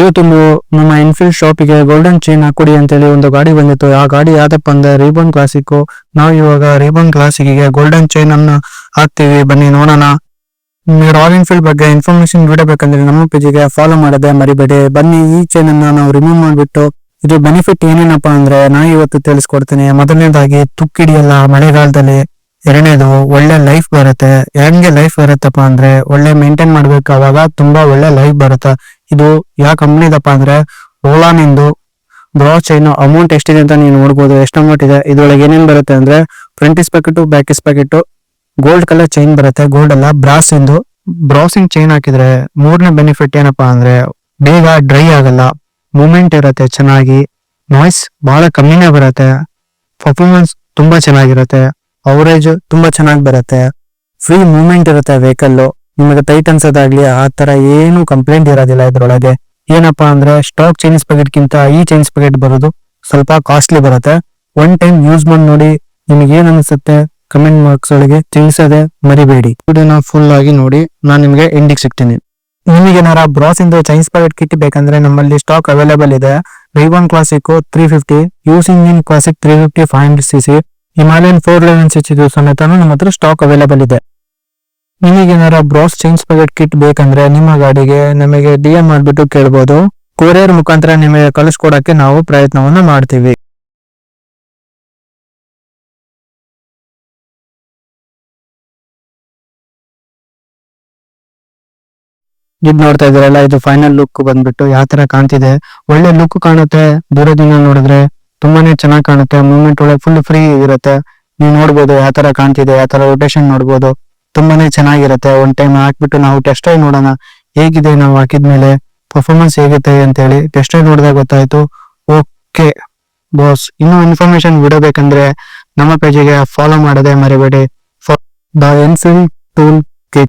ಇವತ್ತು ನಮ್ಮ ಎನ್ಫೀಲ್ಡ್ ಶಾಪಿಗೆ ಗೋಲ್ಡನ್ ಚೈನ್ ಹಾಕೊಡಿ ಅಂತೇಳಿ ಒಂದು ಗಾಡಿ ಬಂದಿತ್ತು. ಆ ಗಾಡಿ ಯಾವ್ದಪ್ಪ ಅಂದ್ರೆ ರೀಬನ್ ಕ್ಲಾಸಿಕ್ ನಾವು ಇವಾಗ ರೀಬನ್ ಕ್ಲಾಸಿಕ್ಗೆ ಗೋಲ್ಡನ್ ಚೈನ್ ಅನ್ನ ಹಾಕ್ತೀವಿ. ಬನ್ನಿ, ನೋಡೋಣ. ನಿಮಗೆ ರಾಯಲ್ ಎನ್ಫೀಲ್ಡ್ ಬಗ್ಗೆ ಇನ್ಫಾರ್ಮೇಶನ್ ಬಿಡಬೇಕಂದ್ರೆ ನಮ್ಮ ಪೇಜಿಗೆ ಫಾಲೋ ಮಾಡದೆ ಮರಿಬೇಡಿ. ಬನ್ನಿ, ಈ ಚೈನ್ ಅನ್ನ ನಾವು ರಿಮೂವ್ ಮಾಡಿಬಿಟ್ಟು, ಇದು ಬೆನಿಫಿಟ್ ಏನೇನಪ್ಪ ಅಂದ್ರೆ ನಾ ಇವತ್ತು ತಿಳಿಸ್ಕೊಡ್ತೀನಿ. ಮೊದಲನೇದಾಗಿ, ತುಕ್ಕಿಡಿಯಲ್ಲ ಮಳೆಗಾಲದಲ್ಲಿ ಎರಡನೇದು, ಒಳ್ಳೆ ಲೈಫ್ ಬರುತ್ತೆ. ಹೆಂಗೆ ಲೈಫ್ ಬರುತ್ತಪ್ಪ ಅಂದ್ರೆ, ಒಳ್ಳೆ ಮೇಂಟೈನ್ ಮಾಡ್ಬೇಕಾದಾಗ ತುಂಬಾ ಒಳ್ಳೆ ಲೈಫ್ ಬರುತ್ತೆ. ಇದು ಯಾವ ಕಂಪ್ನಿದಪ್ಪ ಅಂದ್ರೆ ಓಲಾನಿಂದು ಬ್ರಾ ಚೈನ್ ಅಮೌಂಟ್ ಎಷ್ಟಿದೆ ಅಂತ ನೀವು ನೋಡ್ಬೋದು. ಎಷ್ಟು ಅಮೌಂಟ್ ಇದೆ? ಇದ್ರೊಳಗೆ ಏನೇನು ಬರುತ್ತೆ ಅಂದ್ರೆ front is packet back is packet gold colour chain ಬರುತ್ತೆ. ಗೋಲ್ಡ್ ಅಲ್ಲ ಬ್ರಾಸ್ ಇಂದು. ಬ್ರಾಸಿಂಗ್ ಚೈನ್ ಹಾಕಿದ್ರೆ, ಮೂರನೇ ಬೆನಿಫಿಟ್ ಏನಪ್ಪಾ ಅಂದ್ರೆ, ಬೇಗ ಡ್ರೈ ಆಗಲ್ಲ. ಮೂಮೆಂಟ್ ಇರುತ್ತೆ ಚೆನ್ನಾಗಿ. ನಾಯ್ಸ್ ಬಹಳ ಕಮ್ಮಿನೇ ಬರುತ್ತೆ. ಪರ್ಫಾರ್ಮೆನ್ಸ್ ತುಂಬಾ ಚೆನ್ನಾಗಿರುತ್ತೆ. ಅವರೇಜ್ ತುಂಬಾ ಚೆನ್ನಾಗಿ ಬರುತ್ತೆ. ಫ್ರೀ ಮೂವ್ಮೆಂಟ್ ಇರುತ್ತೆ ವೆಹಿಕಲ್ ನಿಮಗೆ ಟೈಟ್ ಅನ್ಸೋದಾಗ್ಲಿ ಆ ತರ ಏನು ಕಂಪ್ಲೇಂಟ್ ಇರೋದಿಲ್ಲ ಇದ್ರೊಳಗೆ. ಏನಪ್ಪಾ ಅಂದ್ರೆ ಸ್ಟಾಕ್ ಚೈನೀಸ್ ಪ್ಯಾಕೆಟ್ ಗಿಂತ ಈ ಚೈನೀಸ್ ಪ್ಯಾಕೆಟ್ ಬರೋದು ಸ್ವಲ್ಪ ಕಾಸ್ಟ್ಲಿ ಬರುತ್ತೆ. ಒನ್ ಟೈಮ್ ಯೂಸ್ ಮಾಡಿ ನೋಡಿ ನಿಮಗೆ ಏನ್ ಅನ್ಸುತ್ತೆ ಕಮೆಂಟ್ ಮಾರ್ಕ್ಸ್ ಒಳಗೆ ತಿಳಿಸದೆ ಮರಿಬೇಡಿ. ವಿಡಿಯೋನ ಫುಲ್ ಆಗಿ ನೋಡಿ ನಾನು ನಿಮಗೆ ಎಂಡಿಗೆ ಸಿಗ್ತೀನಿ. ನಿಮಗೆ ಏನಾರ ಬ್ರಾಸ್ ಇಂದ ಚೈನೀಸ್ ಪ್ಯಾಕೆಟ್ ಕಿಟ್ ಬೇಕಂದ್ರೆ ನಮ್ಮಲ್ಲಿ ಸ್ಟಾಕ್ ಅವೈಲೇಬಲ್ ಇದೆ. ರೈವಾನ್ classic three fifty using in classic three fifty five hundred C C Himalayan four eleven switch ಇದು ಸಮೇತ ನಮ್ಮ ಹತ್ರ ಸ್ಟಾಕ್ ಅವೈಲೇಬಲ್ ಇದೆ. ನಿಮಗೆ ಏನಾರ ಬ್ರಾಸ್ ಚೇಂಜ್ ಪ್ಯಾಕೆಟ್ ಕಿಟ್ ಬೇಕಂದ್ರೆ ನಿಮ್ಮ ಗಾಡಿಗೆ ನಮಗೆ ಡಿ ಎಂ ಮಾಡ್ಬಿಟ್ಟು ಕೇಳ್ಬೋದು. ಕೊರಿಯರ್ ಮುಖಾಂತರ ನಿಮಗೆ ಕಳಿಸ್ಕೊಡಕ್ಕೆ ನಾವು ಪ್ರಯತ್ನವನ್ನ ಮಾಡ್ತೀವಿ. ಇದ್ ನೋಡ್ತಾ ಇದ್ರಲ್ಲ ಇದು ಫೈನಲ್ ಲುಕ್ ಬಂದ್ಬಿಟ್ಟು ಯಾವ ತರ ಕಾಣ್ತಿದೆ? ಒಳ್ಳೆ ಲುಕ್ ಕಾಣುತ್ತೆ. ದೂರದಿಂದ ನೋಡಿದ್ರೆ ತುಂಬಾನೇ ಚೆನ್ನಾಗಿ ಕಾಣುತ್ತೆ. ಮೂವ್ಮೆಂಟ್ ಒಳಗೆ ಫುಲ್ ಫ್ರೀ ಇರುತ್ತೆ. ನೀವು ನೋಡ್ಬೋದು ಯಾವ ತರ ಕಾಣ್ತಿದೆ, ಯಾವ ತರ ರೊಟೇಷನ್ ನೋಡ್ಬೋದು. ತುಂಬಾನೇ ಚೆನ್ನಾಗಿರುತ್ತೆ. ಒಂದ್ ಟೈಮ್ ಹಾಕ್ಬಿಟ್ಟು ನಾವು ಟೆಸ್ಟ್ ಆಗಿ ನೋಡೋಣ. ಹೇಗಿದೆ ನಾವು ಹಾಕಿದ್ಮೇಲೆ ಪರ್ಫಾರ್ಮೆನ್ಸ್ ಹೇಗುತ್ತೆ ಅಂತ ಹೇಳಿ ಟೆಸ್ಟ್ ಆಗಿ ನೋಡಿದಾಗ ಗೊತ್ತಾಯ್ತು. ಓಕೆ ಬಾಸ್ ಇನ್ನೂ ಇನ್ಫಾರ್ಮೇಶನ್ ಬಿಡಬೇಕಂದ್ರೆ ನಮ್ಮ ಪೇಜಿಗೆ ಫಾಲೋ ಮಾಡದೆ ಮರಿಬೇಡಿ. The ಎನ್ಸಿಲ್ tool